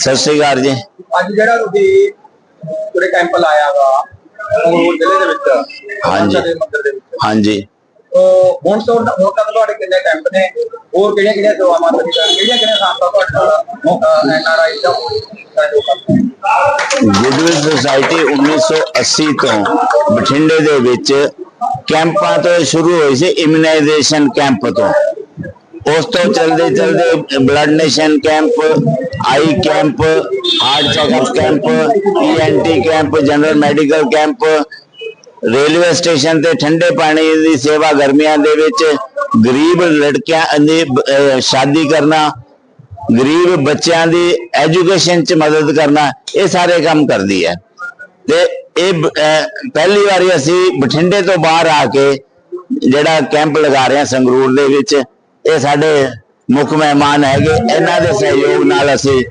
ਸਤਿ ਸ਼੍ਰੀ ਅਕਾਲ ਜੀ। ਅੱਜ ਜਿਹੜਾ ਤੁਸੀਂ ਪੂਰੇ ਕੈਂਪ ਲਾਇਆ ਵਾ ਉਹ ਜ਼ਿਲ੍ਹੇ ਦੇ ਵਿੱਚ ਹਾਂਜੀ। ਦੇ ਮੰਦਿਰ ਦੇ ਵਿੱਚ। ਹਾਂਜੀ। ਹੁਣ ਤੋਂ ਹੁਣ ਤੱਕ ਤੁਹਾਡੇ ਕਿੰਨੇ ਕੈਂਪ ਨੇ ਹੋਰ ਕਿਹੜੀਆਂ ਕਿਹੜੀਆਂ ਸੇਵਾਵਾਂ ਤੁਸੀਂ ਕਿਹੜੀਆਂ ਕਿਹੜੀਆਂ ਸੰਸਥਾ ਤੁਹਾਡੇ ਐਨ ਆਰ ਆਈ ਦਾ ਗੁੱਡਵਿਲ ਸੁਸਾਇਟੀ 1980 ਤੋਂ ਬਠਿੰਡੇ ਦੇ ਵਿੱਚ ਕੈਂਪਾਂ ਤੋਂ ਸ਼ੁਰੂ ਹੋਈ ਸੀ ਇਮਿਊਨਾਈਜੇਸ਼ਨ ਕੈਂਪ ਤੋਂ। ਉਸ ਤੋਂ ਚਲਦੇ ਚਲਦੇ blood donation camp eye camp heart checkup camp ENT camp general medical camp railway station ਤੇ ਠੰਡੇ ਪਾਣੀ ਦੀ ਸੇਵਾ ਗਰਮੀਆਂ ਦੇ ਵਿੱਚ ਗਰੀਬ ਲੜਕਿਆਂ ਦੀ ਸ਼ਾਦੀ ਕਰਨਾ, ਗਰੀਬ ਬੱਚਿਆਂ ਦੀ ਐਜੂਕੇਸ਼ਨ ਚ ਮਦਦ ਕਰਨਾ, ਇਹ ਸਾਰੇ ਕੰਮ ਕਰਦੀ ਹੈ। ਤੇ ਇਹ ਪਹਿਲੀ ਵਾਰੀ ਅਸੀਂ ਬਠਿੰਡੇ ਤੋਂ ਬਾਹਰ ਆ ਕੇ ਜਿਹੜਾ ਕੈਂਪ ਲਗਾ ਰਹੇ ਹਾਂ ਸੰਗਰੂਰ ਦੇ ਵਿੱਚ ਇਹ ਸਾਡੇ ਮੁੱਖ ਮਹਿਮਾਨ ਹੈਗੇ ਇਹਨਾਂ ਦੇ ਸਹਿਯੋਗ ਨਾਲ ਅਸੀਂ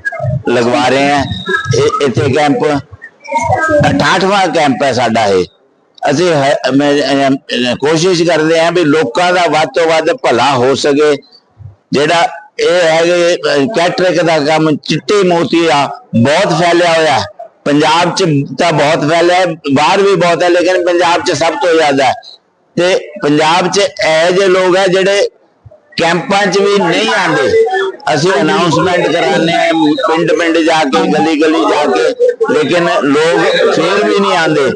ਲਗਵਾ ਰਹੇ ਹਾਂ। ਇਹ ਇੱਥੇ ਕੈਂਪ 68ਵਾਂ ਕੈਂਪ ਹੈ ਸਾਡਾ ਇਹ। ਅਸੀਂ ਕੋਸ਼ਿਸ਼ ਕਰਦੇ ਹਾਂ ਵੀ ਲੋਕਾਂ ਦਾ ਵੱਧ ਤੋਂ ਵੱਧ ਭਲਾ ਹੋ ਸਕੇ। ਜਿਹੜਾ ਇਹ ਹੈਗੇ ਕੈਟਰਿਕ ਦਾ ਕੰਮ ਚਿੱਟੇ ਮੋਤੀਆ ਬਹੁਤ ਫੈਲਿਆ ਹੋਇਆ। ਪੰਜਾਬ ਚ ਤਾਂ ਬਹੁਤ ਫੈਲਿਆ ਹੈ, ਬਾਹਰ ਵੀ ਬਹੁਤ ਹੈ ਲੇਕਿਨ ਪੰਜਾਬ ਚ ਸਭ ਤੋਂ ਜ਼ਿਆਦਾ। ਹੈ ਤੇ ਪੰਜਾਬ ਚ ਇਹ ਜਿਹੇ ਲੋਕ ਹੈ ਜਿਹੜੇ ਕੈਂਪਾਂ 'ਚ ਵੀ ਨਹੀਂ ਆਉਂਦੇ। ਅਸੀਂ ਅਨਾਉਂਸਮੈਂਟ ਕਰਾਉਂਦੇ ਆ ਪਿੰਡ ਪਿੰਡ ਜਾ ਕੇ ਗਲੀ ਗਲੀ ਜਾ ਕੇ, ਲੇਕਿਨ ਲੋਕ ਫੇਰ ਵੀ ਨਹੀਂ ਆਉਂਦੇ।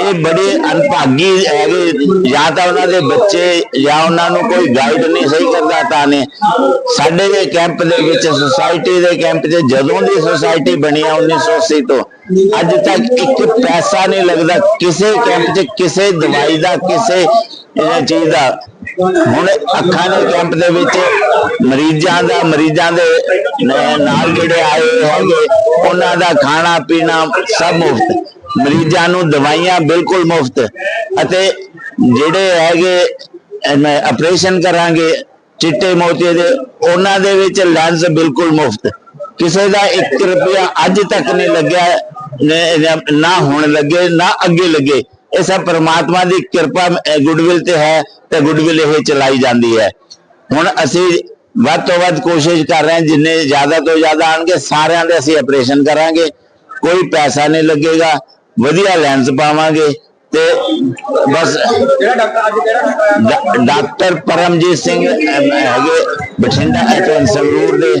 ਇਹ ਬੜੇ ਅਨਭਾਗੀ ਹੈਗੇ, ਜਾਂ ਤਾਂ ਉਹਨਾਂ ਦੇ ਬੱਚੇ, ਜਾਂ ਉਹਨਾਂ ਨੂੰ ਕੋਈ ਗਾਈਡ ਨਹੀਂ ਸਹੀ ਕਰਦਾ ਤਾਂ ਨੇ ਸਾਡੇ ਦੇ ਕੈਂਪ ਦੇ ਵਿੱਚ ਸੁਸਾਇਟੀ ਦੇ ਕੈਂਪ 'ਚ ਜਦੋਂ ਦੀ ਸੁਸਾਇਟੀ ਬਣੀ ਆ 1980 ਤੋਂ ਅੱਜ ਤੱਕ ਇੱਕ ਪੈਸਾ ਨਹੀਂ ਲੱਗਦਾ, ਕਿਸੇ ਕੈਂਪ 'ਚ ਕਿਸੇ ਦਵਾਈ ਦਾ, ਕਿਸੇ ਚੀਜ਼ ਦਾ। ਹੁਣ ਅੱਖਾਂ ਦੇ ਕੈਂਪ ਦੇ ਵਿੱਚ ਮਰੀਜ਼ਾਂ ਦਾ, ਮਰੀਜ਼ਾਂ ਦੇ ਨਾਲ ਜਿਹੜੇ ਆਏ ਹੈਗੇ, ਉਹਨਾਂ ਦਾ ਖਾਣਾ, ਪੀਣਾ ਸਭ ਮੁਫਤ। ਮਰੀਜ਼ਾਂ ਨੂੰ ਦਵਾਈਆਂ ਬਿਲਕੁਲ ਮੁਫਤ। ਅਤੇ ਜਿਹੜੇ ਹੈਗੇ ਆਪਰੇਸ਼ਨ ਕਰਾਂਗੇ, ਚਿੱਟੇ ਮੋਤੀ ਦੇ, ਉਹਨਾਂ ਦੇ ਵਿੱਚ ਲੈਂਸ ਬਿਲਕੁਲ ਮੁਫਤ। ਕਿਸੇ ਦਾ 1 ਰੁਪਿਆ ਅੱਜ ਤੱਕ ਨਹੀਂ ਲੱਗਿਆ ਨ- ਹੁਣ ਲੱਗੇ ਨਾ ਅੱਗੇ ਲੱਗੇ। ਇਹ ਸਭ ਪ੍ਰਮਾਤਮਾ ਦੀ ਕਿਰਪਾ ਗੁੱਡਵਿਲ ਤੇ ਹੈ ਤੇ ਗੁੱਡਵਿਲ ਇਹ ਚਲਾਈ ਜਾਂਦੀ ਹੈ। ਹੁਣ ਅਸੀਂ ਵੱਧ ਤੋਂ ਵੱਧ ਕੋਸ਼ਿਸ਼ ਕਰ ਰਹੇ ਹਾਂ ਜਿੰਨੇ ਜ਼ਿਆਦਾ ਤੋਂ ਜ਼ਿਆਦਾ ਆਣਗੇ ਸਾਰਿਆਂ ਦੇ ਅਸੀਂ ਆਪਰੇਸ਼ਨ ਕਰਾਂਗੇ। ਕੋਈ ਪੈਸਾ ਨਹੀਂ ਲੱਗੇਗਾ ਵਧੀਆ ਲੈਂਸ ਪਾਵਾਂਗੇ ਤੇ ਬਸ ਡਾਕਟਰ ਪਰਮਜੀਤ ਸਿੰਘ ਹੈਗੇ। ਬਠਿੰਡਾ ਐਟਨ ਸੰਗਰੂਰ ਦੇ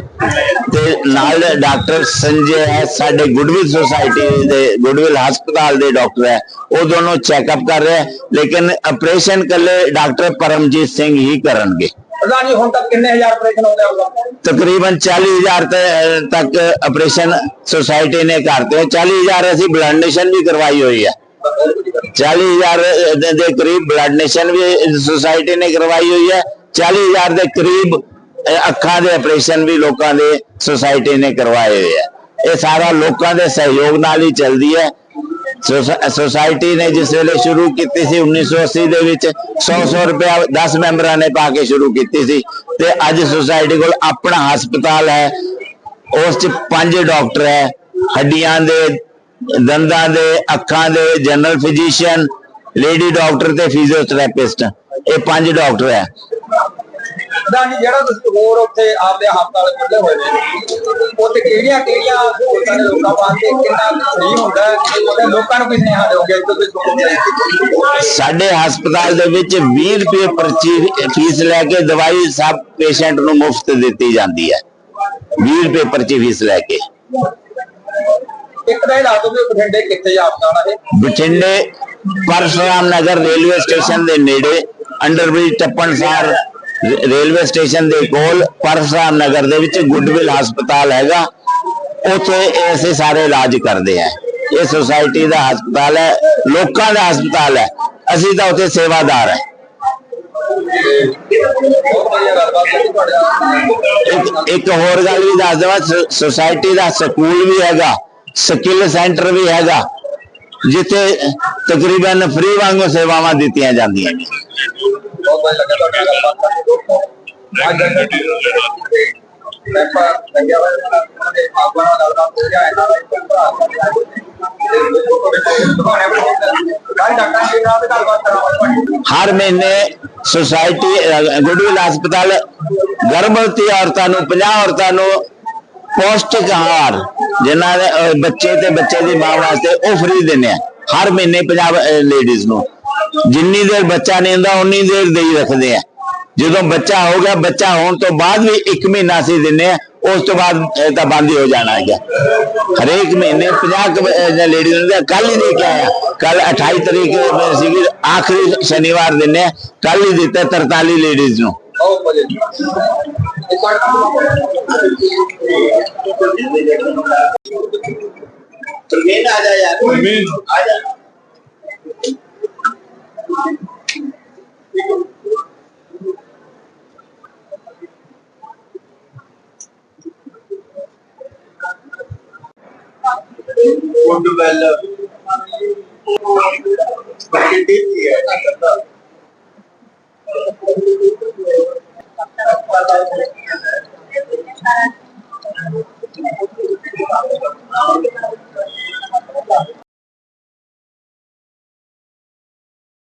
ਤੇ ਨਾਲ ਡਾਕਟਰ ਸੰਜੇ ਹੈ ਸਾਡੇ ਗੁੱਡਵਿਲ ਸੁਸਾਇਟੀ ਦੇ ਗੁੱਡਵਿਲ ਹਸਪਤਾਲ ਦੇ ਡਾਕਟਰ ਹੈ। ਉਹ ਦੋਨੋਂ ਚੈੱਕਅਪ ਕਰ ਰਹੇ ਲੇਕਿਨ ਆਪਰੇਸ਼ਨ ਕੱਲੇ ਡਾਕਟਰ ਪਰਮਜੀਤ ਸਿੰਘ ਹੀ ਕਰਨਗੇ। ਪ੍ਰਧਾਨ ਜੀ ਹੁਣ ਤੱਕ ਕਿੰਨੇ ਹਜ਼ਾਰ ਆਪਰੇਸ਼ਨ ਹੋ ਗਏ ਤਕਰੀਬਨ 40000 ਤੇ- ਤੱਕ ਆਪਰੇਸ਼ਨ ਸੁਸਾਇਟੀ ਨੇ ਕਰਤੇ 40000 ਅਸੀਂ ਬਲੱਡ ਡੋਨੇਸ਼ਨ ਵੀ ਕਰਵਾਈ ਹੋਈ ਹੈ। 40000 ਦੇ ਕਰੀਬ ਬਲੱਡ ਡੋਨੇਸ਼ਨ ਵੀ ਸੁਸਾਇਟੀ ਨੇ ਕਰਵਾਈ ਹੋਈ ਹੈ। 40000 ਦੇ ਕਰੀਬ ਅੱਖਾਂ ਦੇ ਆਪਰੇਸ਼ਨ ਵੀ ਲੋਕਾਂ ਦੇ ਸੁਸਾਇਟੀ ਨੇ ਕਰਵਾਏ ਹੋਏ ਹੈ ਇਹ ਸਾਰਾ ਲੋਕਾਂ ਦੇ ਸਹਿਯੋਗ ਨਾਲ ਹੀ ਚੱਲਦੀ ਹੈ। ਸੋਸਾ- ਨੇ ਜਿਸ ਵੇਲੇ ਸ਼ੁਰੂ ਕੀਤੀ ਸੀ 1980 ਦੇ ਵਿੱਚ 100-100 ਰੁਪਇਆ 10 ਮੈਂਬਰਾਂ ਨੇ ਪਾ ਕੇ ਸ਼ੁਰੂ ਕੀਤੀ ਸੀ ਤੇ ਅੱਜ ਸੁਸਾਇਟੀ ਕੋਲ ਆਪਣਾ ਹਸਪਤਾਲ ਹੈ। ਉਸ 'ਚ ਪੰਜ ਡਾਕਟਰ ਹੈ। ਹੱਡੀਆਂ ਦੇ, ਦੰਦਾਂ ਦੇ, ਅੱਖਾਂ ਦੇ ਜਨਰਲ ਫਿਜ਼ੀਸ਼ੀਅਨ ਲੇਡੀ ਡਾਕਟਰ ਤੇ ਫਿਜ਼ੀਓਥੈਰੇਪਿਸਟ ਇਹ ਪੰਜ ਡਾਕਟਰ ਹੈ। ਪ੍ਰਧਾਨ ਜੀ ਜਿਹੜਾ ਤੁਸੀਂ ਹੋਰ ਉੱਥੇ ਆਪਦੇ ਹਸਪਤਾਲ ਖੁੱਲੇ ਹੋਏ ਨੇ ਉੱਥੇ ਕਿਹੜੀਆਂ ਕਿਹੜੀਆਂ ਸਹੂਲਤਾਂ ਨੇ ਲੋਕਾਂ ਵਾਸਤੇ ਕਿੰਨਾ ਸਹੀ ਹੁੰਦਾ ਹੈ? ਤੇ ਲੋਕਾਂ ਨੂੰ ਕਿਸ ਨੇ ਦਿਓਗੇ ਤੁਸੀਂ ਸੁਣੋਗੇ ਸਾਡੇ ਹਸਪਤਾਲ ਦੇ ਵਿੱਚ 20 ਰੁਪਏ ਪਰਚੀ ਫੀਸ ਲੈ ਕੇ ਦਵਾਈ ਸਭ ਪੇਸ਼ੈਂਟ ਨੂੰ ਮੁਫਤ ਦਿੱਤੀ ਜਾਂਦੀ ਹੈ। 20 ਰੁਪਏ ਪਰਚੀ ਫੀਸ ਲੈ ਕੇ। ਇੱਕ ਇਹ ਦੱਸ ਵੀ ਬਠਿੰਡੇ ਕਿੱਥੇ ਆ ਹਸਪਤਾਲ ਇਹ? ਬਠਿੰਡੇ ਪਰਸ਼ਰਾਮ ਨਗਰ ਰੇਲਵੇ ਸਟੇਸ਼ਨ ਦੇ ਨੇੜੇ ਅੰਡਰਬ੍ਰਿਜ ਟੱਪਣਸਾਰ ਰੇ- ਰੇਲਵੇ ਸਟੇਸ਼ਨ ਦੇ ਕੋਲ ਪਰਸ਼ਰਾਮ ਨਗਰ ਦੇ ਵਿੱਚ ਗੁੱਡਵਿਲ ਹਸਪਤਾਲ ਹੈਗਾ। ਉੱਥੇ ਇਹ ਸਾਰੇ ਇਲਾਜ ਕਰਦੇ ਆ। ਇਹ ਸੁਸਾਇਟੀ ਦਾ ਹਸਪਤਾਲ ਹੈ, ਲੋਕਾਂ ਦਾ ਹਸਪਤਾਲ ਹੈ। ਅਸੀਂ ਤਾਂ ਉੱਥੇ ਸੇਵਾਦਾਰ ਹੈ। ਇੱਕ ਹੋਰ ਗੱਲ ਵੀ ਦੱਸ ਦੇਵਾਂ ਸੁਸਾਇਟੀ ਦਾ ਸਕੂਲ ਵੀ ਹੈਗਾ ਸਕਿੱਲ ਸੈਂਟਰ ਵੀ ਹੈਗਾ, ਜਿੱਥੇ ਤਕਰੀਬਨ ਫ੍ਰੀ ਵਾਂਗੂ ਸੇਵਾਵਾਂ ਦਿੱਤੀਆਂ ਜਾਂਦੀਆਂ ਨੇ। ਬਹੁਤ ਵਧੀਆ ਗੱਲਬਾਤ ਕਰਕੇ ਦੋਸਤੋ ਅੱਜ ਦਾ ਮੈਂਪਾ ਲੱਗਿਆ ਹੋਇਆ ਹੈ ਆਪਾਂ ਨਾਲ ਗੱਲਬਾਤ ਹੋ ਗਿਆ ਇਹਨਾਂ ਇੱਕ ਭਰਾ ਹਰ ਮਹੀਨੇ ਸੁਸਾਇਟੀ ਅ, ਗੁੱਡਵਿਲ ਹਸਪਤਾਲ ਗਰਭਵਤੀ ਔਰਤਾਂ ਨੂੰ 50 ਔਰਤਾਂ ਨੂੰ ਪੌਸ਼ਟਿਕ ਆਹਾਰ ਜਿਨ੍ਹਾਂ ਦੇ ਬੱਚੇ ਤੇ ਬੱਚੇ ਦੀ ਮਾਂ ਵਾਸਤੇ ਉਹ ਫ੍ਰੀ ਦਿੰਦੇ ਆ। ਹਰ ਮਹੀਨੇ ਪੰਜਾਬ ਲੇਡੀਜ਼ ਨੂੰ। ਜਿੰਨੀ ਦੇਰ ਬੱਚਾ ਨਹੀਂ ਹੁੰਦਾ ਉਨੀ ਦੇਰ ਦੇ ਹੀ ਰੱਖਦੇ ਆ। ਜਦੋਂ ਬੱਚਾ ਹੋ ਗਿਆ ਬੱਚਾ ਹੋਣ ਤੋਂ ਬਾਅਦ ਵੀ 1 ਮਹੀਨਾ ਅਸੀਂ ਦਿੰਦੇ ਆ ਉਸ ਤੋਂ ਬਾਅਦ ਤਾਂ ਬੰਦ ਹੀ ਹੋ ਜਾਣਾ ਹੈਗਾ। ਹਰੇਕ ਮਹੀਨੇ 50 ਲੇਡੀਜ਼ ਨੂੰ ਕੱਲ ਹੀ ਦੇ ਕੇ ਆਇਆ। ਕੱਲ 28 ਤਰੀਕ ਸੀਗੀ ਆਖਰੀ ਸ਼ਨੀਵਾਰ ਦਿੰਦੇ ਆ। ਕੱਲ ਹੀ ਦਿੱਤਾ 43 ਲੇਡੀਜ਼ ਨੂੰ। ਆ ਜਾ ਯਾਰ। ਆ ਜਾ। கொண்டு வெல்ல பக்கெட்டில்